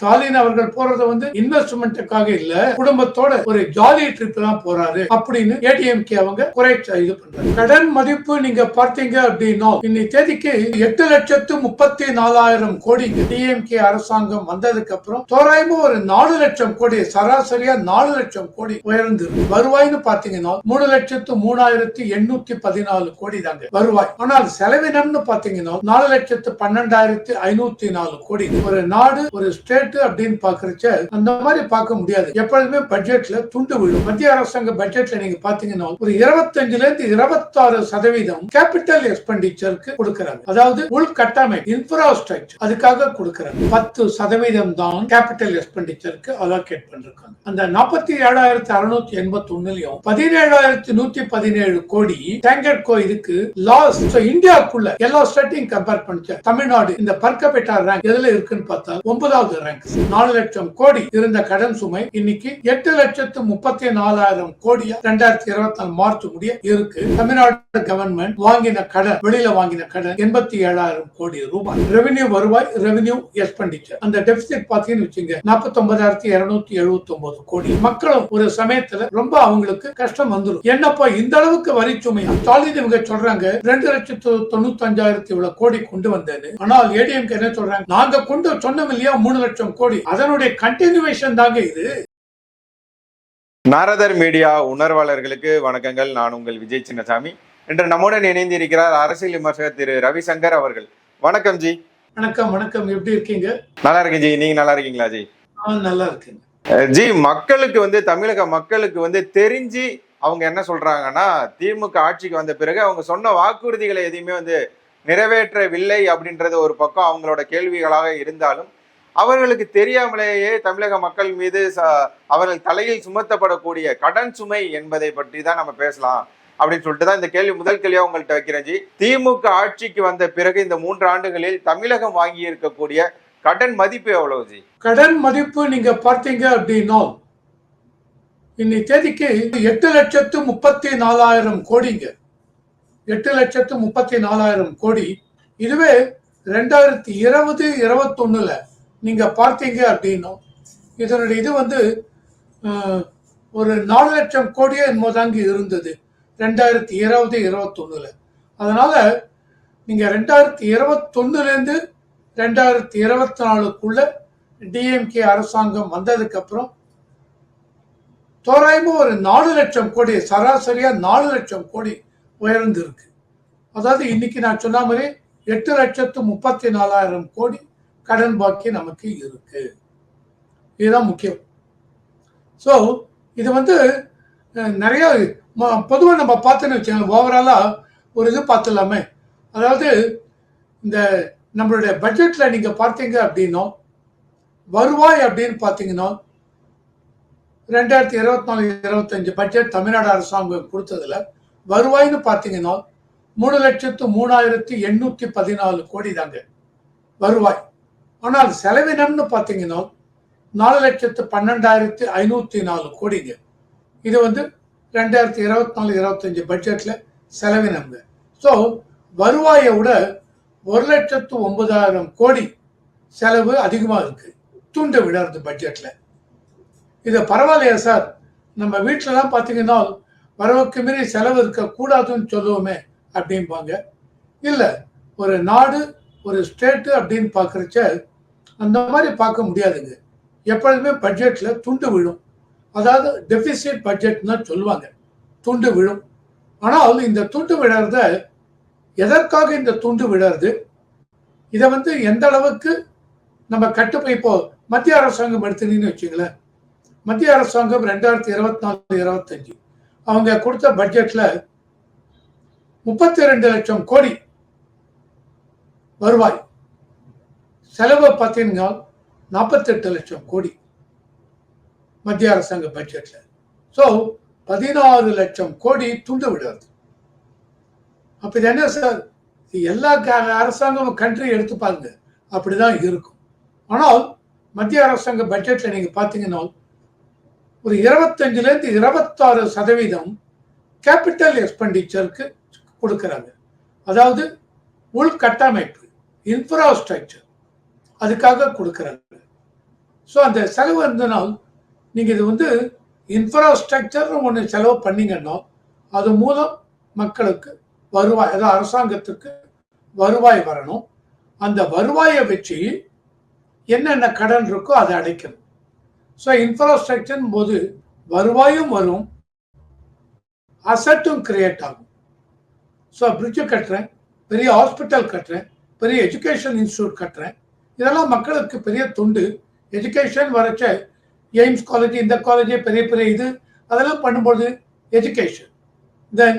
ஸ்டாலின் அவர்கள் போறது வந்து இன்வெஸ்ட்மெண்ட்டுக்காக இல்ல குடும்பத்தோட ஒரு ஜாலி ட்ரிப் தான் போறாரு அப்படின்னு ஏடிஎம்கே அவங்க குறை இது பண்றாங்க. கடன் மதிப்பு நீங்க பார்த்தீங்க அப்படின்னா இன்னைக்கு தேதிக்கு எட்டு லட்சத்து முப்பத்தி நாலாயிரம் கோடி டிஎம்கே அரசாங்கம் வந்ததுக்கு அப்புறம் தோராயமா ஒரு நாலு லட்சம் கோடி சராசரியா நாலு லட்சம் கோடி உயர்ந்து வருவாய்னு பாத்தீங்கன்னா மூணு லட்சத்து மூணாயிரத்தி எண்ணூத்தி பதினாலு கோடி தாங்க வருவாய். ஆனால் செலவினம்னு பாத்தீங்கன்னா நாலு லட்சத்து பன்னெண்டாயிரத்தி ஐநூத்தி நாலு கோடி. ஒரு நாடு ஒரு ஸ்டேட் அப்படின்னு பாக்குறச்ச அந்த மாதிரி பார்க்க முடியாது. எப்பொழுதுமே பட்ஜெட்ல துண்டு விழும். மத்திய அரசாங்க பட்ஜெட்ல நீங்க பாத்தீங்கன்னா ஒரு இருபத்தஞ்சுல இருந்து இருபத்தாறு சதவீதம் கேபிட்டல் எக்ஸ்பெண்டிச்சருக்கு கொடுக்கறாங்க. அதாவது உள்கட்டமைப்பு இன்ஃப்ராஸ்ட்ரக்சர் அதுக்காக கொடுக்கறாங்க. பத்து சதவீதம் தான் கேபிட்டல் எக்ஸ்பெண்டிச்சருக்கு அலோகேட் பண்றாங்க அந்த நாற்பத்தி ஏழாயிரத்தி அறுநூத்தி எண்பத்தி ஒண்ணுலயும் பதினேழாயிரத்தி நூத்தி பதினேழு கோடி டேங்கட் கோ இதுக்கு லாஸ் இந்தியாவுக்குள்ள எல்லா ஸ்டேட்டையும் கம்பேர் பண்ணிச்சு தமிழ்நாடு இந்த பர்கபெட்டா ரேங்க் எதுல இருக்குன்னு பார்த்தா ஒன்பதாவது ரேங்க் பேங்க் நாலு லட்சம் கோடி இருந்த கடன் சுமை இன்னைக்கு எட்டு லட்சத்து முப்பத்தி நாலாயிரம் கோடியா ரெண்டாயிரத்தி இருபத்தி நாலு மார்ச் முடிய இருக்கு. தமிழ்நாடு கவர்மெண்ட் வாங்கின கடன் வெளியில வாங்கின கடன் எண்பத்தி ஏழாயிரம் கோடி ரூபாய். ரெவென்யூ வருவாய் ரெவென்யூ எக்ஸ்பெண்டிச்சர் அந்த டெபிசிட் பாத்தீங்கன்னு வச்சுங்க நாற்பத்தி ஒன்பதாயிரத்தி இருநூத்தி எழுபத்தி ஒன்பது கோடி. மக்களும் ஒரு சமயத்துல ரொம்ப அவங்களுக்கு கஷ்டம் வந்துடும் என்னப்பா இந்த அளவுக்கு வரி சுமையா? ஸ்டாலின் இவங்க சொல்றாங்க ரெண்டு லட்சத்து தொண்ணூத்தி அஞ்சாயிரத்தி இவ்வளவு கோடி கொண்டு வந்தேன்னு. ஆனால் ஏடிஎம் என்ன சொல்றாங்க நாங்க கொண்டு சொன்னோம் இல்லையா மூணு லட்சம் கோடி. அதனுடைய கண்டினியூவேஷன் தாங்க இது. நாரதர் மீடியா உணர்வாளர்களுக்கு வணக்கங்கள். நான் உங்கள் விஜய் சின்னசாமி. இன்று நம்முடன் இணைந்து இருக்கிறார் அரசியல் விமர்சகர் திரு ரவிசங்கர் அவர்கள். வணக்கம் ஜி. வணக்கம் வணக்கம். எப்படி இருக்கீங்க? நல்லா இருக்கேன் ஜி. நீங்க நல்லா இருக்கீங்களா ஜி? நல்லா இருக்குங்க. ஜி மக்களுக்கு வந்து தமிழக மக்களுக்கு வந்து தெரிஞ்சு அவங்க என்ன சொல்றாங்கன்னா திமுக ஆட்சிக்கு வந்த பிறகு அவங்க சொன்ன வாக்குறுதிகளை எதையுமே வந்து நிறைவேற்றவில்லை அப்படின்றது ஒரு பக்கம் அவங்களோட கேள்விகளாக இருந்தாலும் அவர்களுக்கு தெரியாமலேயே தமிழக மக்கள் மீது ச- அவர்கள் தலையில் சுமத்தப்படக்கூடிய கடன் சுமை என்பதை பற்றி தான் நம்ம பேசலாம் அப்படின்னு சொல்லிட்டு தான் இந்த கேள்வி முதல் கேள்வியா உங்கள்கிட்ட வைக்கிறேன் ஜி. திமுக ஆட்சிக்கு வந்த பிறகு இந்த மூன்று ஆண்டுகளில் தமிழகம் வாங்கி இருக்கக்கூடிய கடன் மதிப்பு எவ்வளவு ஜி? கடன் மதிப்பு நீங்க பார்த்தீங்க அப்படின்னா இன்னை தேதிக்கு எட்டு லட்சத்து முப்பத்தி நாலாயிரம் கோடிங்க. எட்டு லட்சத்து முப்பத்தி நாலாயிரம் கோடி. இதுவே ரெண்டாயிரத்தி இருபது இருபத்தொன்னுல நீங்க பார்த்தீங்க அப்படின்னும் இதனுடைய இது வந்து ஒரு நாலு லட்சம் கோடியே என்னமோதாங்க இருந்தது ரெண்டாயிரத்தி இருபது இருபத்தொன்னுல. அதனால நீங்க ரெண்டாயிரத்தி இருபத்தொன்னுலேருந்து ரெண்டாயிரத்தி இருபத்தி நாலுக்குள்ள டிஎம்கே அரசாங்கம் வந்ததுக்கு அப்புறம் ஒரு நாலு லட்சம் கோடி சராசரியா நாலு லட்சம் கோடி உயர்ந்திருக்கு. அதாவது இன்னைக்கு நான் சொன்ன மாதிரி எட்டு லட்சத்து முப்பத்தி நாலாயிரம் கோடி கடன் பாக்கி நமக்கு இருக்கு. இதுதான் முக்கியம். ஸோ இது வந்து நிறைய பொதுவாக நம்ம பார்த்தோன்னு வச்சுக்கோங்க ஓவராலாக ஒரு இது பார்த்துலாமே அதாவது இந்த நம்மளுடைய பட்ஜெட்டில் நீங்கள் பார்த்தீங்க அப்படின்னா வருவாய் அப்படின்னு பார்த்தீங்கன்னா ரெண்டாயிரத்தி இருபத்தி நாலு இருபத்தஞ்சு பட்ஜெட் தமிழ்நாடு அரசாங்கம் கொடுத்ததுல வருவாய்னு பார்த்தீங்கன்னா மூணு லட்சத்து மூணாயிரத்தி எண்ணூற்றி பதினாலு கோடி தாங்க வருவாய். ஆனால் செலவினம்னு பார்த்தீங்கன்னா நாலு லட்சத்து பன்னெண்டாயிரத்தி ஐநூற்றி நாலு கோடிங்க. இது வந்து ரெண்டாயிரத்தி இருபத்தி நாலு இருபத்தஞ்சு பட்ஜெட்டில் செலவினம்ங்க ஸோ வருவாயை விட ஒரு லட்சத்து ஒன்பதாயிரம் கோடி செலவு அதிகமாக இருக்குது தூண்ட விடாது பட்ஜெட்டில் இது பரவாயில்லையா சார்? நம்ம வீட்டிலலாம் பார்த்தீங்கன்னா வரவுக்கு மீறி செலவு இருக்கக்கூடாதுன்னு சொல்லுவோமே அப்படிம்பாங்க. இல்லை ஒரு நாடு ஒரு ஸ்டேட்டு அப்படின்னு பார்க்குறச்ச அந்த மாதிரி பார்க்க முடியாதுங்க. எப்பொழுதுமே பட்ஜெட்டில் துண்டு விழும். அதாவது டெபிசிட் பட்ஜெட்னு தான் சொல்லுவாங்க. துண்டு விழும். ஆனால் இந்த துண்டு விழறத எதற்காக இந்த துண்டு விழறது? இதை வந்து எந்த அளவுக்கு நம்ம கட்டுப்பை இப்போ மத்திய அரசாங்கம் எடுத்துனீங்கன்னு வச்சுங்களேன். மத்திய அரசாங்கம் ரெண்டாயிரத்தி இருபத்தி நாலு இருபத்தஞ்சு அவங்க கொடுத்த பட்ஜெட்ல முப்பத்தி ரெண்டு லட்சம் கோடி வருவாய். செலவை பார்த்தீங்கன்னா நாற்பத்தெட்டு லட்சம் கோடி மத்திய அரசாங்க பட்ஜெட்டில் ஸோ பதினாறு லட்சம் கோடி துண்டு விடுறது. அப்போ இது என்ன சார் எல்லா அரசாங்கமும் கண்ட்ரி எடுத்து பாருங்க. அப்படிதான் இருக்கும். ஆனால் மத்திய அரசாங்க பட்ஜெட்டில் நீங்கள் பார்த்தீங்கன்னா ஒரு இருபத்தஞ்சிலேருந்து இருபத்தாறு சதவீதம் கேபிட்டல் எக்ஸ்பெண்டிச்சருக்கு கொடுக்குறாங்க. அதாவது உள்கட்டமைப்பு இன்ஃப்ராஸ்ட்ரக்சர் அதுக்காக கொடுக்குறாங்க ஸோ அந்த செலவு இருந்தனால் நீங்கள் இது வந்து இன்ஃப்ராஸ்ட்ரக்சர்னு ஒன்று செலவு பண்ணீங்கன்னா அது மூலம் மக்களுக்கு வருவாய் அதாவது அரசாங்கத்துக்கு வருவாய் வரணும். அந்த வருவாயை வச்சு என்னென்ன கடன் இருக்கோ அதை அடைக்கணும். ஸோ இன்ஃப்ராஸ்ட்ரக்சர் போது வருவாயும் வரும் அசட்டும் கிரியேட் ஆகும். ஸோ பிரிட்ஜு கட்டுறேன் பெரிய ஹாஸ்பிட்டல் கட்டுறேன் பெரிய எஜுகேஷன் இன்ஸ்டியூட் கட்டுறேன் இதெல்லாம் மக்களுக்கு பெரிய துண்டு. எஜுகேஷன் வரைச்ச எய்ம்ஸ் காலேஜ் இந்த காலேஜ் பெரிய பெரிய இது அதெல்லாம் பண்ணும்பொழுது எஜுகேஷன் தென்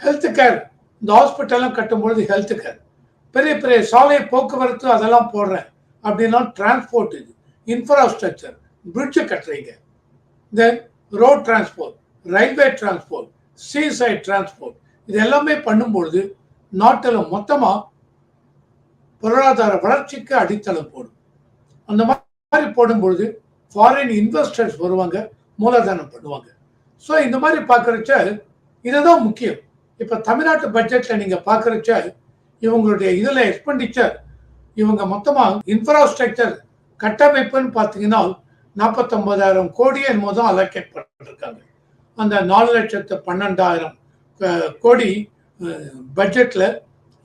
ஹெல்த் கேர் இந்த ஹாஸ்பிட்டல்லாம் கட்டும்பொழுது ஹெல்த் கேர் பெரிய பெரிய சாலை போக்குவரத்து அதெல்லாம் போடுறேன். அப்படின்னா டிரான்ஸ்போர்ட் இது. இன்ஃப்ராஸ்ட்ரக்சர் பிரிட்ஜு கட்டுறீங்க. Then road transport railway transport sea side transport இது எல்லாமே பண்ணும்பொழுது நாட்டில் மொத்தமாக பொருளாதார வளர்ச்சிக்கு அடித்தளம் போடும். அந்த மாதிரி போடும்பொழுது ஃபாரின் இன்வெஸ்டர்ஸ் வருவாங்க மூலதனம் பண்ணுவாங்க. ஸோ இந்த மாதிரி பார்க்குறச்ச இதுதான் முக்கியம். இப்போ தமிழ்நாட்டு பட்ஜெட்டில் நீங்கள் பார்க்குறச்ச இவங்களுடைய இதில் எக்ஸ்பெண்டிச்சர் இவங்க மொத்தமாக இன்ஃப்ராஸ்ட்ரக்சர் கட்டமைப்புன்னு பார்த்தீங்கன்னா நாற்பத்தொன்பதாயிரம் கோடி மோதம் அலோகேட் பண்ணிருக்காங்க. அந்த நாலு லட்சத்து பன்னெண்டாயிரம் கோடி பட்ஜெட்டில்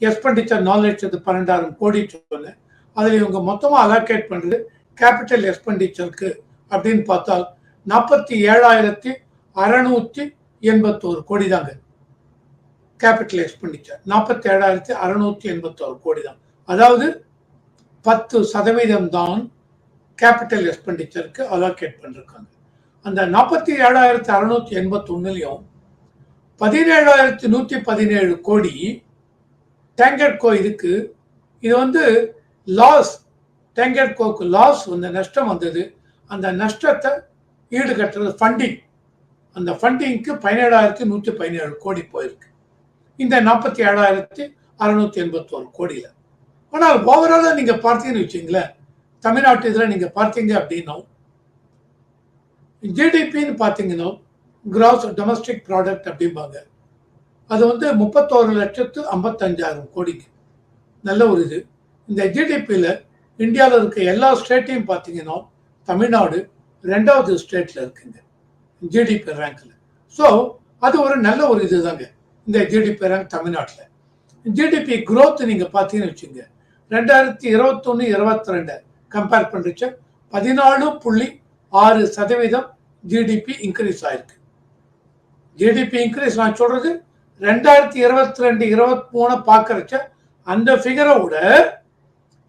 எக்ஸ்பெண்டிச்சர் நாலு லட்சத்து பன்னெண்டாயிரம் கோடி சொல்ல அதில் இவங்க மொத்தமாக அலோகேட் பண்ணுறது கேபிட்டல் எக்ஸ்பெண்டிச்சருக்கு அப்படின்னு பார்த்தால் நாற்பத்தி ஏழாயிரத்தி அறநூற்றி எண்பத்தோரு கோடி தாங்க கேபிட்டல் எக்ஸ்பெண்டிச்சர் நாற்பத்தி ஏழாயிரத்தி அறநூற்றி எண்பத்தோரு கோடி தான் அதாவது பத்து சதவீதம் தான் கேபிட்டல் எக்ஸ்பெண்டிச்சருக்கு அலோகேட் பண்ணிருக்காங்க. அந்த நாற்பத்தி ஏழாயிரத்தி அறுநூத்தி எண்பத்தி ஒன்னுலையும் பதினேழாயிரத்தி நூற்றி பதினேழு கோடி டேங்கட்கோ இதுக்கு இது வந்து லாஸ் டேங்கட்கோக்கு லாஸ் வந்து நஷ்டம் வந்தது. அந்த நஷ்டத்தை ஈடுகட்டுறது ஃபண்டிங் அந்த ஃபண்டிங்க்கு பதினேழாயிரத்தி நூற்றி பதினேழு கோடி போயிருக்கு. இந்த நாற்பத்தி ஏழாயிரத்தி அறுநூத்தி எண்பத்தோரு கோடியில். ஆனால் ஓவராலாக நீங்கள் பார்த்தீங்கன்னு வச்சிங்களேன் தமிழ்நாட்டு இதில் நீங்கள் பார்த்தீங்க அப்படின்னா ஜிடிபின்னு பார்த்தீங்கன்னா கிராஸ் டொமஸ்டிக் ப்ராடக்ட் அப்படிம்பாங்க. அது வந்து முப்பத்தோரு லட்சத்து ஐம்பத்தஞ்சாயிரம் கோடிக்கு. நல்ல ஒரு இது. இந்த ஜிடிபியில் இந்தியாவில் இருக்க எல்லா ஸ்டேட்டையும் பார்த்தீங்கன்னா தமிழ்நாடு ரெண்டாவது ஸ்டேட்டில் இருக்குங்க. ஜிடிபி ரேங்கில் ஸோ அது ஒரு நல்ல ஒரு இதுதாங்க. இந்த ஜிடிபி ரேங்க் தமிழ்நாட்டில். ஜிடிபி க்ரோத் நீங்கள் பார்த்தீங்கன்னு வச்சுங்க ரெண்டாயிரத்தி இருபத்தொன்று இருபத்தி ரெண்டு கம்பேர் பண்ணுறச்ச பதினாலு புள்ளி ஆறு சதவீதம் ஜிடிபி இன்க்ரீஸ் ஆயிருக்கு. ஜிடிபி இன்க்ரீஸ் நான் சொல்கிறது ரெண்டாயிரத்தி இருபத்தி ரெண்டு இருபத்தி மூணு பார்க்கறச்ச அந்த ஃபிகரை விட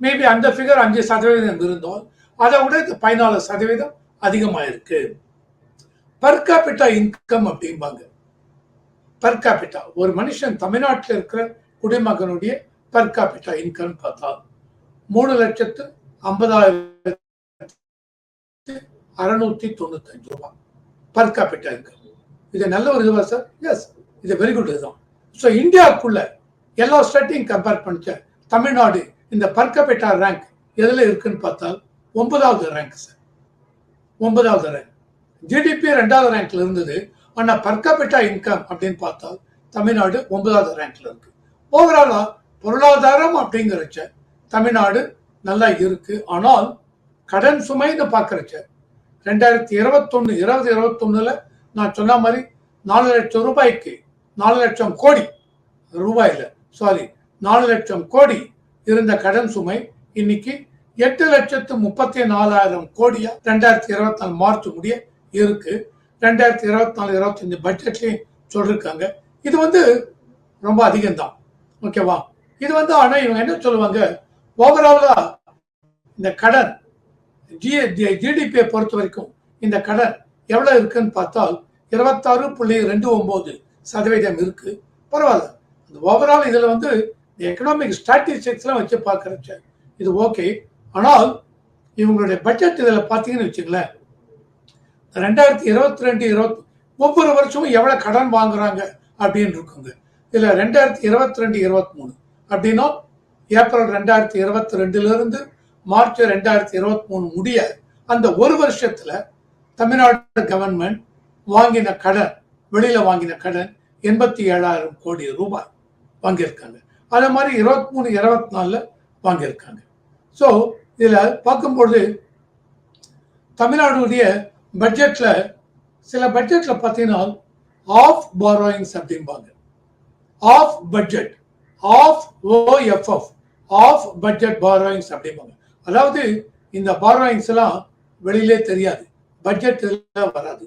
மேபி அந்த ஃபிகர் அஞ்சு சதவீதம் இருந்தோம். அதை விட இது பதினாலு சதவீதம் அதிகமாயிருக்கு. பர் கேபிட்டா இன்கம் அப்படிம்பாங்க. பர் கேபிட்டா ஒரு மனுஷன் தமிழ்நாட்டில் இருக்கிற குடிமகனுடைய பர் கேபிட்டா இன்கம் பார்த்தா மூணு லட்சத்து ஐம்பதாயிரத்து அறுநூத்தி தொண்ணூத்தஞ்சு ரூபாய். பர் கேபிட்டா இன்கம் இது நல்ல ஒரு இதுவா சார் எஸ் இது வெரி குட் இதுதான் ஸோ இந்தியாவுக்குள்ள எல்லா ஸ்டேட்டையும் கம்பேர் பண்ணிச்ச தமிழ்நாடு இந்த பர்கபெட்டா ரேங்க் எதில் இருக்குன்னு பார்த்தால் ஒன்பதாவது ரேங்க் சார் ஒன்பதாவது ரேங்க் ஜிடிபி ரெண்டாவது ரேங்க்ல இருந்தது. ஆனால் பர்கபெட்டா இன்கம் அப்படின்னு பார்த்தால் தமிழ்நாடு ஒன்பதாவது ரேங்க்ல இருக்கு. ஓவராலா பொருளாதாரம் அப்படிங்கிறச்ச தமிழ்நாடு நல்லா இருக்கு. ஆனால் கடன் சுமைன்னு பார்க்குறச்ச ரெண்டாயிரத்தி இருபத்தொன்னு இருபது இருபத்தொன்னுல நான் சொன்ன மாதிரி நாலு லட்சம் ரூபாய்க்கு நாலு லட்சம் கோடி ரூபாயில சாரி நாலு லட்சம் கோடி இருந்த கடன் சுமை இன்னைக்கு எட்டு லட்சத்து முப்பத்தி நாலாயிரம் கோடியா ரெண்டாயிரத்தி இருபத்தி நாலு மார்ச் முடிய இருக்கு. ரெண்டாயிரத்தி இருபத்தி நாலு இருபத்தஞ்சு பட்ஜெட்லேயும் சொல்லியிருக்காங்க இது வந்து ரொம்ப அதிகம்தான். ஓகேவா இது வந்து ஆனால் இவங்க என்ன சொல்லுவாங்க? ஓவராலா இந்த கடன் ஜி ஜிடிபியை பொறுத்த வரைக்கும் இந்த கடன் எவ்வளவு இருக்குன்னு பார்த்தால் இருபத்தாறு புள்ளி ரெண்டு ஒன்பது சதவீதம் இருக்குது பரவாயில்ல. அந்த ஓவரால் இதில் வந்து எக்கனாமிக் ஸ்டாட்டிஸ்டிக்ஸ்லாம் வச்சு பார்க்குறச்ச இது ஓகே ஆனால் இவங்களுடைய பட்ஜெட் இதில் பார்த்தீங்கன்னு வச்சுங்களேன் ரெண்டாயிரத்தி இருபத்தி ரெண்டு இருபத்தி ஒவ்வொரு வருஷமும் எவ்வளோ கடன் வாங்குறாங்க அப்படின்னு இருக்குங்க. இதில் ரெண்டாயிரத்தி இருபத்தி ரெண்டு இருபத்தி மூணு. அப்படின்னா ஏப்ரல் ரெண்டாயிரத்தி இருபத்தி ரெண்டுலேருந்து மார்ச் ரெண்டாயிரத்தி இருபத்தி மூணு முடிய அந்த ஒரு வருஷத்தில் தமிழ்நாடு கவர்மெண்ட் வாங்கின கடன் வெளியில வாங்கின கடன் எண்பத்தி ஏழாயிரம் கோடி ரூபாய் வாங்கியிருக்காங்க. அதே மாதிரி இருபத்தி மூணு இருபத்தி நாலுல வாங்கியிருக்காங்க. ஸோ இதில் பார்க்கும்பொழுது தமிழ்நாடுடைய பட்ஜெட்ல சில பட்ஜெட்ல பார்த்தீங்கன்னா ஆஃப் பாரோயிங்ஸ் அப்படிம்பாங்க. Off budget off OFF off budget borrowings அப்படிம்பாங்க. அதாவது இந்த பாரோயிங்ஸ் எல்லாம் வெளியிலே தெரியாது. பட்ஜெட் வராது.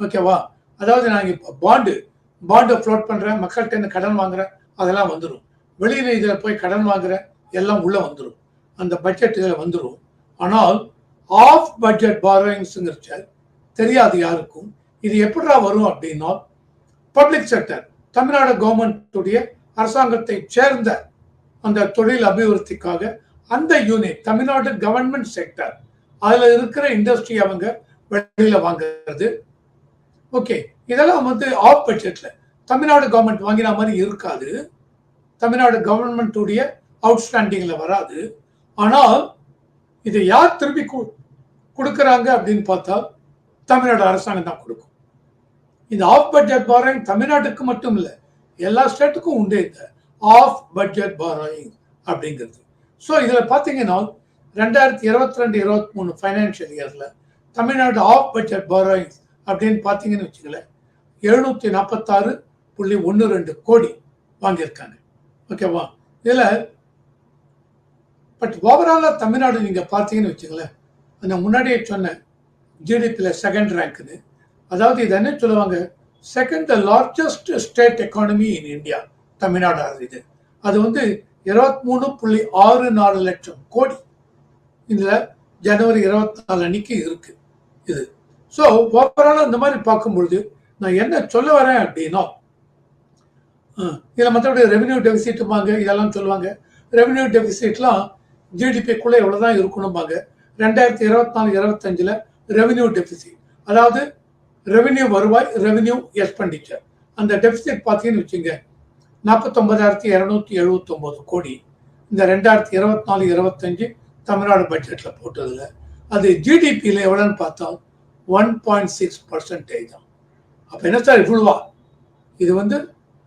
ஓகேவா அதாவது நான் இப்போ பாண்டு பாண்டை ஃப்ளோட் பண்ணுறேன் மக்கள்கிட்ட இருந்து கடன் வாங்குறேன் அதெல்லாம் வந்துடும் வெளியில் இதில் போய் கடன் வாங்குறேன் எல்லாம் உள்ளே வந்துடும் அந்த பட்ஜெட் இதில் வந்துடும் ஆனால் ஆஃப் பட்ஜெட் பாரோயிங்ஸுங்கிறச்ச தெரியாது யாருக்கும். இது எப்படா வரும் அப்படின்னா பப்ளிக் செக்டர் தமிழ்நாடு கவர்மெண்ட்டுடைய அரசாங்கத்தை சேர்ந்த அந்த தொழில் அபிவிருத்திக்காக அந்த யூனிட் தமிழ்நாடு கவர்மெண்ட் செக்டர் அதில் இருக்கிற இண்டஸ்ட்ரி அவங்க வெளியில் வாங்குறது ஓகே இதெல்லாம் வந்து ஆஃப் பட்ஜெட்ல தமிழ்நாடு கவர்மெண்ட் வாங்கின மாதிரி இருக்காது. தமிழ்நாடு கவர்மெண்ட்டுடைய அவுட்ஸ்டாண்டிங்ல வராது. ஆனால் இதை யார் திருப்பி கொடுக்குறாங்க அப்படின்னு பார்த்தா தமிழ்நாடு அரசாங்கம் தான் கொடுக்கும். இந்த ஆஃப் பட்ஜெட் பாரோயிங் தமிழ்நாட்டுக்கு மட்டும் இல்லை எல்லா ஸ்டேட்டுக்கும் உண்டு இந்த ஆஃப் பட்ஜெட் பாரோயிங் அப்படிங்கிறது. ஸோ இதில் பார்த்தீங்கன்னா ரெண்டாயிரத்தி இருபத்தி ரெண்டு இருபத்தி மூணு ஃபைனான்ஷியல் இயரில் தமிழ்நாடு ஆஃப் பட்ஜெட் பாரோயிங்ஸ் அப்படின்னு பார்த்தீங்கன்னு வச்சுங்களேன் எழுநூற்றி நாற்பத்தாறு புள்ளி ஒன்று ரெண்டு கோடி வாங்கியிருக்காங்க. ஓகேவா இதில் பட் ஓவராலாக தமிழ்நாடு நீங்கள் பார்த்தீங்கன்னு வச்சுங்களேன் நான் முன்னாடியே சொன்னேன் ஜிடிபியில் செகண்ட் ரேங்க்னு அதாவது இது என்ன சொல்லுவாங்க? Second the largest state economy in India Tamil Nadu இது. அது வந்து இருபத்தி மூணு புள்ளி ஆறு நாலு லட்சம் கோடி. இதில் ஜனவரி இருபத்தி நாலு அன்னைக்கு இருக்கு இது. ஸோ ஓவராலாக இந்த மாதிரி பார்க்கும்பொழுது நான் என்ன சொல்ல வரேன் அப்படின்னா இதில் மற்றபடி ரெவென்யூ டெபிசிட்டுமாங்க இதெல்லாம் சொல்லுவாங்க. ரெவென்யூ டெபிசிட்லாம் ஜிடிபிக்குள்ளே எவ்வளோதான் இருக்கணும்பாங்க. ரெண்டாயிரத்தி இருபத்தி நாலு இருபத்தஞ்சில் ரெவென்யூ டெபிசிட் அதாவது ரெவென்யூ வருவாய் ரெவென்யூ எக்ஸ்பெண்டிச்சர் அந்த டெபிசிட் பார்த்தீங்கன்னு வச்சுங்க நாற்பத்தொம்பதாயிரத்தி இரநூத்தி எழுபத்தொம்போது கோடி. இந்த ரெண்டாயிரத்தி இருபத்தி நாலு இருபத்தஞ்சு தமிழ்நாடு பட்ஜெட்டில் போட்டதில் அது ஜிடிபியில் எவ்வளோன்னு பார்த்தோம் ஒன் பாயிண்ட் சிக்ஸ் பர்சன்டேஜ் தான். அப்போ என்ன சார் இவ்வளவா? இது வந்து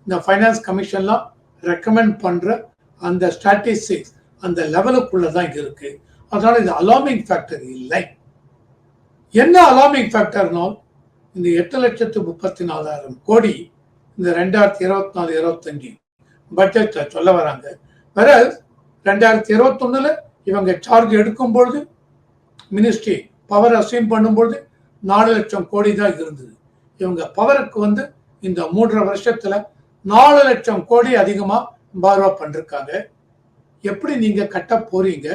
இந்த ஃபைனான்ஸ் கமிஷன்லாம் ரெக்கமெண்ட் பண்ணுற அந்த ஸ்டாட்டிஸ்டிக்ஸ் அந்த லெவலுக்குள்ளே தான் இங்கே இருக்குது அதனால் இது அலாமிங் ஃபேக்டர் இல்லை. என்ன அலாமிங் ஃபேக்டர்னால் இந்த எட்டு லட்சத்து முப்பத்தி நாலாயிரம் கோடி இந்த ரெண்டாயிரத்தி இருபத்தி நாலு இருபத்தஞ்சு பட்ஜெட்டில் சொல்ல வராங்க. வேற ரெண்டாயிரத்தி இருபத்தொன்னுல இவங்க சார்ஜ் எடுக்கும் பொழுது மினிஸ்ட்ரி பவர் அசைன் பண்ணும்பொழுது நாலு லட்சம் கோடி தான் இருந்தது. இவங்க பவருக்கு வந்து இந்த மூன்றரை வருஷத்துல நாலு லட்சம் கோடி அதிகமா பார்வா பண்ணிருக்காங்க. எப்படி நீங்க கட்ட போறீங்க?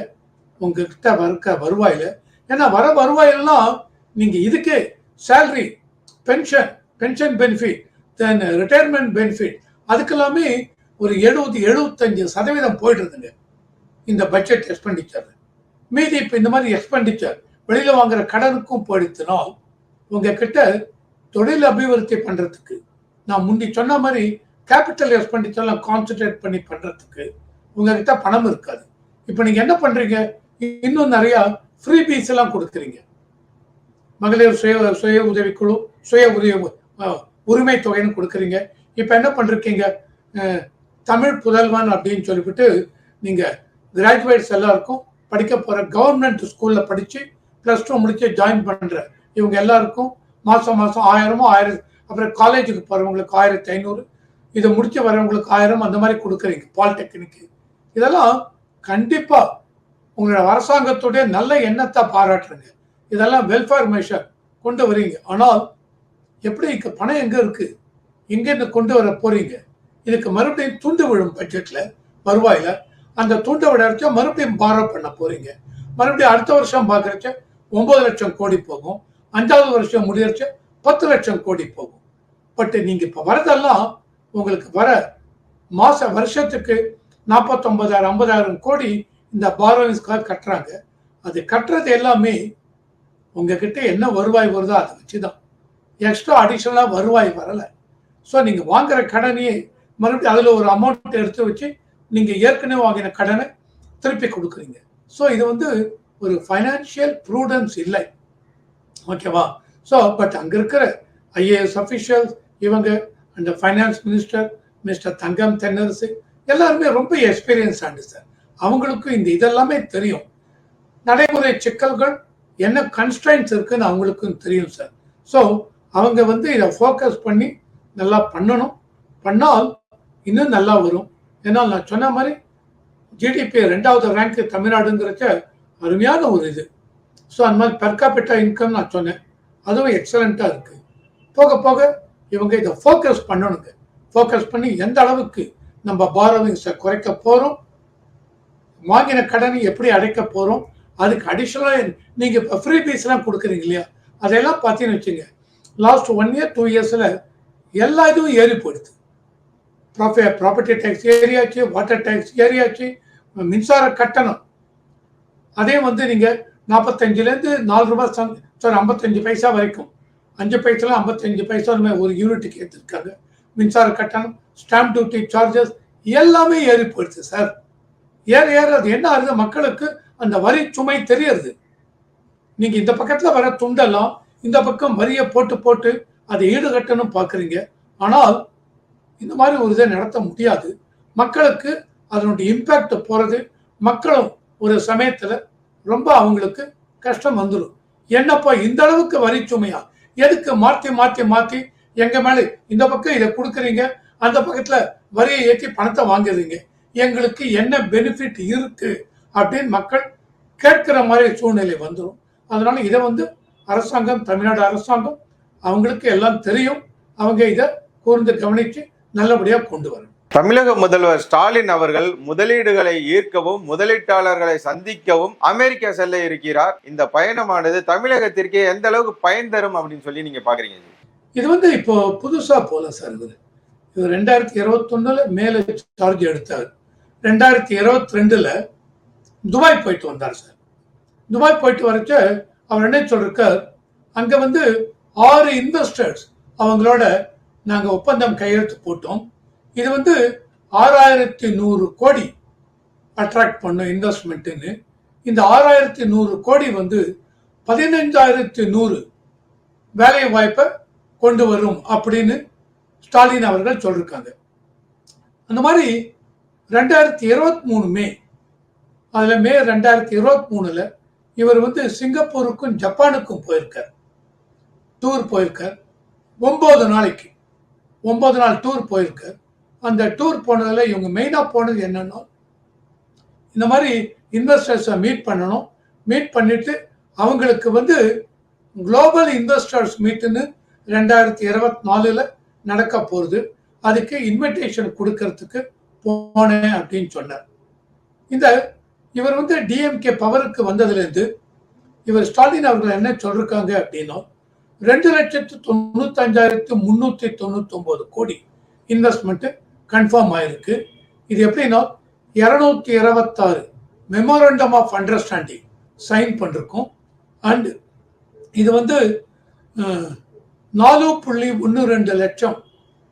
உங்ககிட்ட வர்க்க வருவாயில. ஏன்னா வர வருவாயிலாம் நீங்க இதுக்கே salary pension pension benefit then retirement benefit அதுக்கெல்லாமே ஒரு எழுபது எழுபத்தஞ்சு சதவீதம் போயிடுதுங்க. இந்த பட்ஜெட் எக்ஸ்பெண்டிச்சர் மீதி இப்போ இந்த மாதிரி எக்ஸ்பெண்டிச்சர் வெளியில் வாங்குற கடனுக்கும் போயிடுச்சுனா உங்ககிட்ட தொழில் அபிவிருத்தி பண்ணுறதுக்கு நான் முந்தி சொன்ன மாதிரி கேபிட்டல் எக்ஸ்பெண்டிச்சர்லாம் கான்சென்ட்ரேட் பண்ணி பண்ணுறதுக்கு உங்ககிட்ட பணம் இருக்காது. இப்போ நீங்கள் என்ன பண்ணுறீங்க இன்னும் நிறையா ஃப்ரீ பீஸ் எல்லாம் கொடுக்குறீங்க. மகளிர் சுய சுய உதவிக்குழு சுய உதவி உரிமை தொகைன்னு கொடுக்குறீங்க. இப்போ என்ன பண்ணிருக்கீங்க தமிழ் புதல்வன் அப்படின்னு சொல்லிவிட்டு நீங்கள் கிராஜுவேட்ஸ் எல்லாருக்கும் படிக்க போகிற கவர்மெண்ட் ஸ்கூலில் படித்து ப்ளஸ் டூ முடிச்சு ஜாயின் பண்ணுற இவங்க எல்லாருக்கும் மாதம் மாதம் ஆயிரமோ ஆயிரம் அப்புறம் காலேஜுக்கு போகிறவங்களுக்கு ஆயிரத்தி ஐநூறு இதை முடிச்சு வரவங்களுக்கு ஆயிரம் அந்த மாதிரி கொடுக்குறீங்க பாலிடெக்னிக்கு இதெல்லாம் கண்டிப்பாக உங்களோட அரசாங்கத்துடைய நல்ல எண்ணத்தை பாராட்டுறீங்க. இதெல்லாம் வெல்ஃபேர் மெஷர் கொண்டு வரீங்க. ஆனால் எப்படி இங்க பணம் எங்க இருக்கு? எங்கேருந்து கொண்டு வர போறீங்க? இதுக்கு மறுபடியும் தூண்டு விழும் பட்ஜெட்ல வருவாயில அந்த துண்டை விட மறுபடியும் பாரோ பண்ண போறீங்க. மறுபடியும் அடுத்த வருஷம் பாக்குறச்ச ஒன்பது லட்சம் கோடி போகும். அஞ்சாவது வருஷம் முடியறச்சு பத்து லட்சம் கோடி போகும். பட் நீங்கள் இப்போ வரதெல்லாம் உங்களுக்கு வர மாச வருஷத்துக்கு நாற்பத்தொன்பதாயிரம் ஐம்பதாயிரம் கோடி இந்த பாரோவிங்ஸ்க்காக கட்டுறாங்க. அது கட்டுறது எல்லாமே உங்ககிட்ட என்ன வருவாய் வருதோ அதை வச்சு தான் எக்ஸ்ட்ரா அடிஷ்னலாக வருவாய் வரலை. ஸோ நீங்கள் வாங்குற கடனையே மறுபடியும் அதில் ஒரு அமௌண்ட் எடுத்து வச்சு நீங்கள் ஏற்கனவே வாங்கின கடனை திருப்பி கொடுக்குறீங்க. ஸோ இது வந்து ஒரு ஃபைனான்சியல் ப்ரூடன்ஸ் இல்லை. ஓகேவா ஸோ பட் அங்கே இருக்கிற ஐஏஎஸ் அஃபிஷியல்ஸ் இவங்க அந்த finance minister mister Thangam Thennarasu எல்லாருமே ரொம்ப எக்ஸ்பீரியன்ஸ் ஆண்டு சார் அவங்களுக்கும் இந்த இதெல்லாமே தெரியும். நடைமுறை சிக்கல்கள் என்ன கன்ஸ்ட்ரைன்ஸ் இருக்குன்னு அவங்களுக்கும் தெரியும் சார் ஸோ அவங்க வந்து இதை ஃபோக்கஸ் பண்ணி நல்லா பண்ணணும். பண்ணால் இன்னும் நல்லா வரும். ஏன்னா நான் சொன்ன மாதிரி ஜிடிபி ரெண்டாவது ரேங்க் தமிழ்நாடுங்கிறச்ச அருமையான ஒரு இது. ஸோ அந்த மாதிரி பெர்காபிட்டா இன்கம் நான் சொன்னேன். அதுவும் எக்ஸலண்ட்டாக இருக்குது போக போக இவங்க இதை ஃபோக்கஸ் பண்ணணுங்க. ஃபோக்கஸ் பண்ணி எந்த அளவுக்கு நம்ம பாரோவிங்ஸை குறைக்க போகிறோம் வாங்கின கடனை எப்படி அடைக்க போகிறோம் அதுக்கு அடிஷ்னலாக நீங்கள் இப்போ ஃப்ரீ பீஸ்லாம் கொடுக்குறீங்க இல்லையா? அதையெல்லாம் பார்த்தீங்கன்னு வச்சுங்க லாஸ்ட் ஒன் இயர் டூ இயர்ஸில் எல்லா இதுவும் ஏறி போயிடுது. ப்ராஃபி ப்ராப்பர்ட்டி டேக்ஸ் ஏறியாச்சு வாட்டர் டேக்ஸ் ஏறியாச்சு மின்சார கட்டணம் அதே வந்து நீங்கள் நாற்பத்தஞ்சிலேருந்து நாலு ரூபாய் சந் சாரி ஐம்பத்தஞ்சு பைசா வரைக்கும். அஞ்சு பைசால ஐம்பத்தஞ்சு பைசா ஒரு யூனிட்டுக்கு ஏற்றிருக்காங்க மின்சார கட்டணம் ஸ்டாம்ப் டியூட்டி சார்ஜஸ் எல்லாமே ஏறி போயிடுச்சு சார் ஏற ஏற அது என்ன ஆகுது? மக்களுக்கு அந்த வரி சுமை தெரியறது. நீங்கள் இந்த பக்கத்தில் வர துண்டெல்லாம் இந்த பக்கம் வரியை போட்டு போட்டு அதை ஈடுகட்டணும் பார்க்குறீங்க ஆனால் இந்த மாதிரி ஒரு இதை நடத்த முடியாது. மக்களுக்கு அதனுடைய இம்பேக்ட் போகிறது மக்களும் ஒரு சமயத்தில் ரொம்ப அவங்களுக்கு கஷ்டம் வந்துடும் என்னப்பா இந்த அளவுக்கு வரி சுமையா? எதுக்கு மாற்றி மாற்றி மாற்றி எங்க மேலே இந்த பக்கம் இதை கொடுக்குறீங்க? அந்த பக்கத்தில் வரியை ஏற்றி பணத்தை வாங்குறீங்க. எங்களுக்கு என்ன பெனிஃபிட் இருக்கு? அப்படின்னு மக்கள் கேட்கிற மாதிரி சூழ்நிலை வந்துடும் அதனால இதை வந்து அரசாங்கம் தமிழ்நாடு அரசாங்கம் அவங்களுக்கு எல்லாம் தெரியும். அவங்க இதை கூர்ந்து கவனித்து நல்லபடியாக கொண்டு வரணும். தமிழக முதல்வர் ஸ்டாலின் அவர்கள் முதலீடுகளை ஈர்க்கவும் முதலீட்டாளர்களை சந்திக்கவும் அமெரிக்கா செல்ல இருக்கிறார். இந்த பயணமானது தமிழகத்திற்கு எந்த அளவுக்கு பயன் தரும் அப்படின்னு சொல்லி நீங்க பாக்குறீங்க? இது வந்து இப்போ புதுசா போல சார் இது. ரெண்டாயிரத்தி இருபத்தொன்னுல மேல சார்ஜ் எடுத்தார். ரெண்டாயிரத்தி இருபத்தி ரெண்டுல துபாய் போயிட்டு வந்தார் சார் துபாய் போயிட்டு வரச்ச அவர் என்ன சொல்றார் அங்க வந்து ஆறு இன்வெஸ்டர்ஸ் அவங்களோட நாங்க ஒப்பந்தம் கையெழுத்து போட்டோம். இது வந்து ஆறாயிரத்தி நூறு கோடி அட்ராக்ட் பண்ணும் இன்வெஸ்ட்மெண்ட்டுன்னு இந்த ஆறாயிரத்தி நூறு கோடி வந்து பதினைஞ்சாயிரத்தி நூறு வேலை வாய்ப்பை கொண்டு வரும் அப்படின்னு ஸ்டாலின் அவர்கள் சொல்லியிருக்காங்க அந்த மாதிரி ரெண்டாயிரத்தி இருபத்தி மூணு மே அதில் மே ரெண்டாயிரத்தி இருபத்தி மூணில் இவர் வந்து சிங்கப்பூருக்கும் ஜப்பானுக்கும் போயிருக்கார். டூர் போயிருக்கார். ஒம்பது நாளைக்கு ஒம்பது நாள் டூர் போயிருக்கார். அந்த டூர் போனதில் இவங்க மெயினாக போனது என்னன்னா இந்த மாதிரி இன்வெஸ்டர்ஸை மீட் பண்ணணும். மீட் பண்ணிட்டு அவங்களுக்கு வந்து குளோபல் இன்வெஸ்டர்ஸ் மீட்டுன்னு ரெண்டாயிரத்தி இருபத்தி நாலில் நடக்க போகுது. அதுக்கு இன்விடேஷன் கொடுக்கறதுக்கு போனேன் அப்படின்னு சொன்னார். இந்த இவர் வந்து டிஎம்கே பவருக்கு வந்ததுலேருந்து இவர் ஸ்டாலின் அவர்கள் என்ன சொல்லிருக்காங்க அப்படின்னா ரெண்டு லட்சத்து தொண்ணூத்தஞ்சாயிரத்து முந்நூற்றி தொண்ணூத்தொம்பது கோடி இன்வெஸ்ட்மெண்ட்டு கன்ஃபார்ம் ஆயிருக்கு. இது எப்படின்னா இரநூத்தி இருபத்தாறு மெமோரண்டம் ஆஃப் அண்டர்ஸ்டாண்டிங் சைன் பண்ணிருக்கோம். அண்ட் இது வந்து நாலு புள்ளி ஒன்று ரெண்டு லட்சம்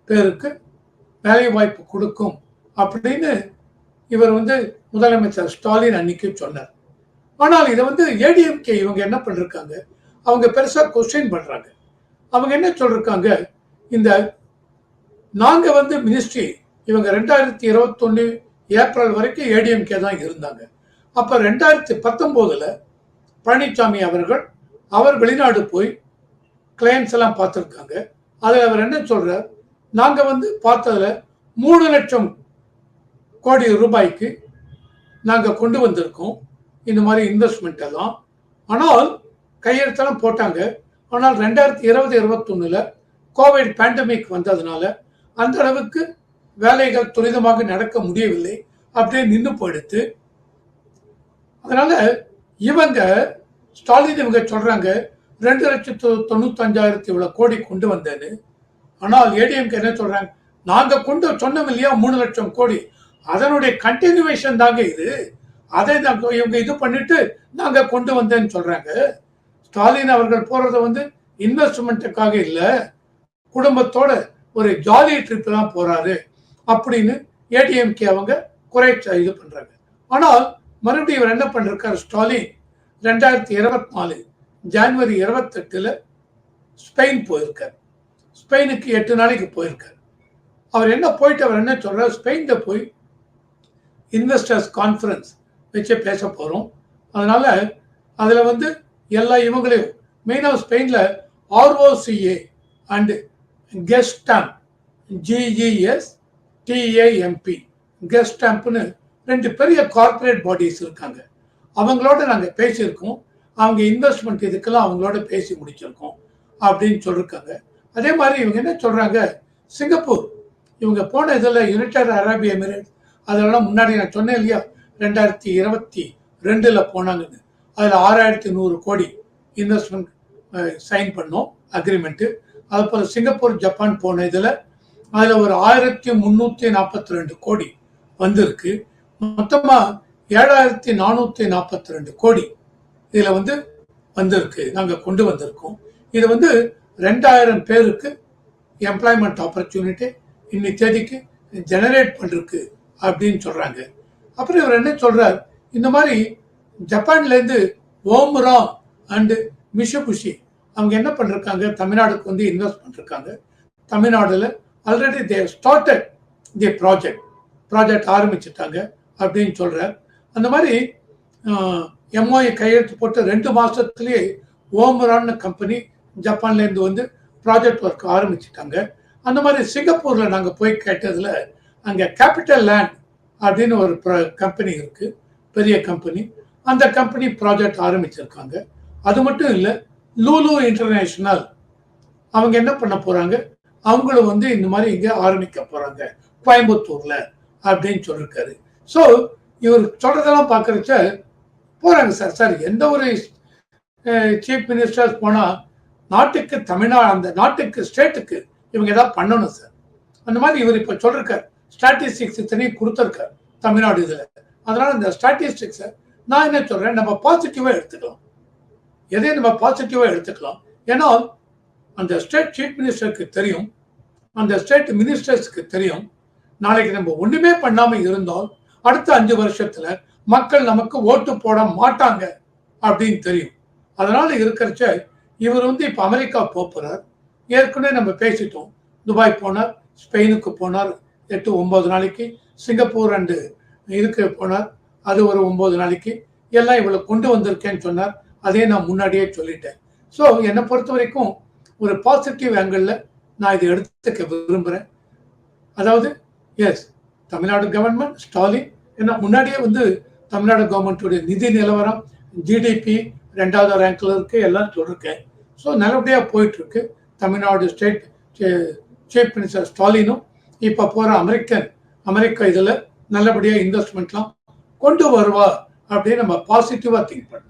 பேருக்கு வேலை வாய்ப்பு கொடுக்கும் அப்படின்னு இவர் வந்து முதலமைச்சர் ஸ்டாலின் அன்னைக்கு சொன்னார். ஆனால் இதை வந்து ஏடிஎம்கே இவங்க என்ன பண்ணிருக்காங்க? அவங்க பெருசாக கொஸ்டின் பண்ணுறாங்க அவங்க என்ன சொல்றாங்க இந்த நாங்கள் வந்து மினிஸ்ட்ரி இவங்க ரெண்டாயிரத்தி இருபத்தொன்னு ஏப்ரல் வரைக்கும் ஏடிஎம்கே தான் இருந்தாங்க. அப்போ ரெண்டாயிரத்தி பத்தொம்போதில் பழனிசாமி அவர்கள் அவர் வெளிநாடு போய் கிளையன்ஸ் எல்லாம் பார்த்துருக்காங்க. அதில் அவர் என்ன சொல்கிறார் நாங்கள் வந்து பார்த்ததில் மூணு லட்சம் கோடி ரூபாய்க்கு நாங்கள் கொண்டு வந்திருக்கோம். இந்த மாதிரி இன்வெஸ்ட்மெண்ட் எல்லாம். ஆனால் கையெழுத்தெல்லாம் போட்டாங்க. ஆனால் ரெண்டாயிரத்தி இருபது இருபத்தொன்னுல கோவிட் பேண்டமிக் வந்ததுனால அந்த அளவுக்கு வேலைகள் துரிதமாக நடக்க முடியவில்லை. அப்படியே நின்று போயிடுத்து. அதனால இவங்க ஸ்டாலின் இவங்க சொல்றாங்க ரெண்டு லட்சத்து தொண்ணூத்தஞ்சாயிரத்தி இவ்வளவு கோடி கொண்டு வந்தேன்னு. ஆனால் ஏடிஎம்கே என்ன சொல்றாங்க நாங்க கொண்டு சொன்னோம் இல்லையா மூணு லட்சம் கோடி. அதனுடைய கண்டினியூவேஷன் தாங்க இது. அதை நாங்க இவங்க இது பண்ணிட்டு நாங்க கொண்டு வந்தேன்னு சொல்றாங்க. ஸ்டாலின் அவர்கள் போறது வந்து இன்வெஸ்ட்மெண்ட்டுக்காக இல்லை குடும்பத்தோட ஒரு ஜாலி ட்ரிப் தான் போறாரு. அப்படின்னு ஏடிஎம்கே அவங்க குறை இது பண்றாங்க. ஆனால் மறுபடியும் இவர் என்ன பண்ணிருக்காரு ஸ்டாலின் ரெண்டாயிரத்தி இருபத்தி நாலு ஜான்வரி இருபத்தெட்டுல ஸ்பெயின் போயிருக்கார். ஸ்பெயினுக்கு எட்டு நாளைக்கு போயிருக்கார். அவர் என்ன போயிட்டு அவர் என்ன சொல்றார் ஸ்பெயின்ல போய் இன்வெஸ்டர்ஸ் கான்ஃபரன்ஸ் வச்சு பேச போறோம். அதனால அதுல வந்து எல்லா இவங்களையும் மெயினாக ஸ்பெயினில் R O C A and Gestamp G E S T A M P கெஸ்டாம்ப்னு ரெண்டு பெரிய கார்ப்பரேட் பாடிஸ் இருக்காங்க. அவங்களோட நாங்கள் பேசியிருக்கோம். அவங்க இன்வெஸ்ட்மெண்ட் இதுக்கெல்லாம் அவங்களோட பேசி முடிச்சிருக்கோம் அப்படின்னு சொல்லியிருக்காங்க அதே மாதிரி இவங்க என்ன சொல்கிறாங்க சிங்கப்பூர் இவங்க போன இதில் யுனைடெட் அரபி எமிரேட் அதெல்லாம் முன்னாடி நான் சொன்னேன் இல்லையா? ரெண்டாயிரத்தி இருபத்தி ரெண்டில் போனாங்கன்னு. அதில் ஆறாயிரத்தி நூறு கோடி இன்வெஸ்ட்மெண்ட் சைன் பண்ணோம் அக்ரிமெண்ட்டு அது போல் சிங்கப்பூர் ஜப்பான் போன இதில் அதில் ஒரு ஆயிரத்தி முந்நூற்றி நாற்பத்தி ரெண்டு கோடி வந்திருக்கு. மொத்தமாக ஏழாயிரத்தி நானூற்றி நாற்பத்தி ரெண்டு கோடி இதில் வந்து வந்திருக்கு. நாங்கள் கொண்டு வந்திருக்கோம். இது வந்து ரெண்டாயிரம் பேருக்கு எம்ப்ளாய்மெண்ட் ஆப்பர்ச்சுனிட்டி இன்னி தேதிக்கு ஜெனரேட் பண்ணிருக்கு அப்படின்னு சொல்கிறாங்க அப்புறம் இவர் என்ன சொல்றார்? இந்த மாதிரி ஜப்பான்லேருந்து ஓம்ரா அண்டு மிஷபுஷி அவங்க என்ன பண்ணிருக்காங்க? தமிழ்நாடுக்கு வந்து இன்வெஸ்ட் பண்ணிருக்காங்க. தமிழ்நாடுல already they've started the project project ஆரம்பிச்சிட்டாங்க அப்படின்னு சொல்கிறார் அந்த மாதிரி எம்ஓஐ கையெழுத்து போட்டு ரெண்டு மாதத்துலேயே ஓமரான்னு கம்பெனி ஜப்பான்லேருந்து வந்து ப்ராஜெக்ட் ஒர்க் ஆரம்பிச்சிட்டாங்க. அந்த மாதிரி சிங்கப்பூரில் நாங்கள் போய் கேட்டதில் அங்கே கேபிட்டல் லேண்ட் அப்படின்னு ஒரு கம்பெனி இருக்குது பெரிய கம்பெனி அந்த கம்பெனி ப்ராஜெக்ட் ஆரம்பிச்சிருக்காங்க. அது மட்டும் இல்லை லூலு இன்டர்நேஷ்னல் அவங்க என்ன பண்ண போகிறாங்க அவங்களும் வந்து இந்த மாதிரி இங்கே ஆரம்பிக்க போகிறாங்க கோயம்புத்தூரில் அப்படின்னு சொல்லியிருக்காரு ஸோ இவர் சொல்கிறதெல்லாம் பார்க்குறச்ச போகிறாங்க சார். சார் எந்த ஒரு சீஃப் மினிஸ்டர்ஸ் போனால் நாட்டுக்கு தமிழ்நாடு அந்த நாட்டுக்கு ஸ்டேட்டுக்கு இவங்க ஏதாவது பண்ணணும் சார். அந்த மாதிரி இவர் இப்போ சொல்லிருக்கார். ஸ்டாட்டிஸ்டிக்ஸ் இத்தனையும் கொடுத்துருக்கார் தமிழ்நாடு இதில். அதனால் இந்த ஸ்டாட்டிஸ்டிக்ஸை நான் என்ன சொல்கிறேன் நம்ம பாசிட்டிவாக எடுத்துக்கலாம். எதையும் நம்ம பாசிட்டிவாக எடுத்துக்கலாம். ஏன்னா அந்த ஸ்டேட் சீஃப் மினிஸ்டருக்கு தெரியும். அந்த ஸ்டேட் மினிஸ்டர்ஸ்க்கு தெரியும். நாளைக்கு நம்ம ஒன்றுமே பண்ணாமல் இருந்தால் அடுத்த அஞ்சு வருஷத்தில் மக்கள் நமக்கு ஓட்டு போட மாட்டாங்க அப்படின்னு தெரியும். அதனால் இருக்கிறச்ச இவர் வந்து இப்போ அமெரிக்கா போகிறார் ஏற்கனவே நம்ம பேசிட்டோம். துபாய் போனார் ஸ்பெயினுக்கு போனார் எட்டு ஒம்பது நாளைக்கு. சிங்கப்பூர் அண்டு இதுக்கு போனார் அது ஒரு ஒம்பது நாளைக்கு. எல்லாம் இவ்வளோ கொண்டு வந்திருக்கேன்னு சொன்னார். அதே நான் முன்னாடியே சொல்லிட்டேன். ஸோ என்னை பொறுத்த வரைக்கும் ஒரு பாசிட்டிவ் ஆங்கிளில் நான் இதை எடுத்துக்க விரும்புகிறேன் அதாவது எஸ் தமிழ்நாடு கவர்மெண்ட் ஸ்டாலின் ஏன்னா முன்னாடியே வந்து தமிழ்நாடு கவர்மெண்ட்டுடைய நிதி நிலவரம் ஜிடிபி ரெண்டாவது ரேங்க்ல இருக்கு எல்லாம் சொல்லியிருக்கேன் ஸோ நல்லபடியாக போயிட்டுருக்கு. தமிழ்நாடு ஸ்டேட் சீஃப் மினிஸ்டர் ஸ்டாலினும் இப்போ போகிற அமெரிக்கன் அமெரிக்கா இதில் நல்லபடியாக இன்வெஸ்ட்மெண்ட்லாம் கொண்டு வருவா அப்படின்னு நம்ம பாசிட்டிவாக திங்க் பண்ணலாம்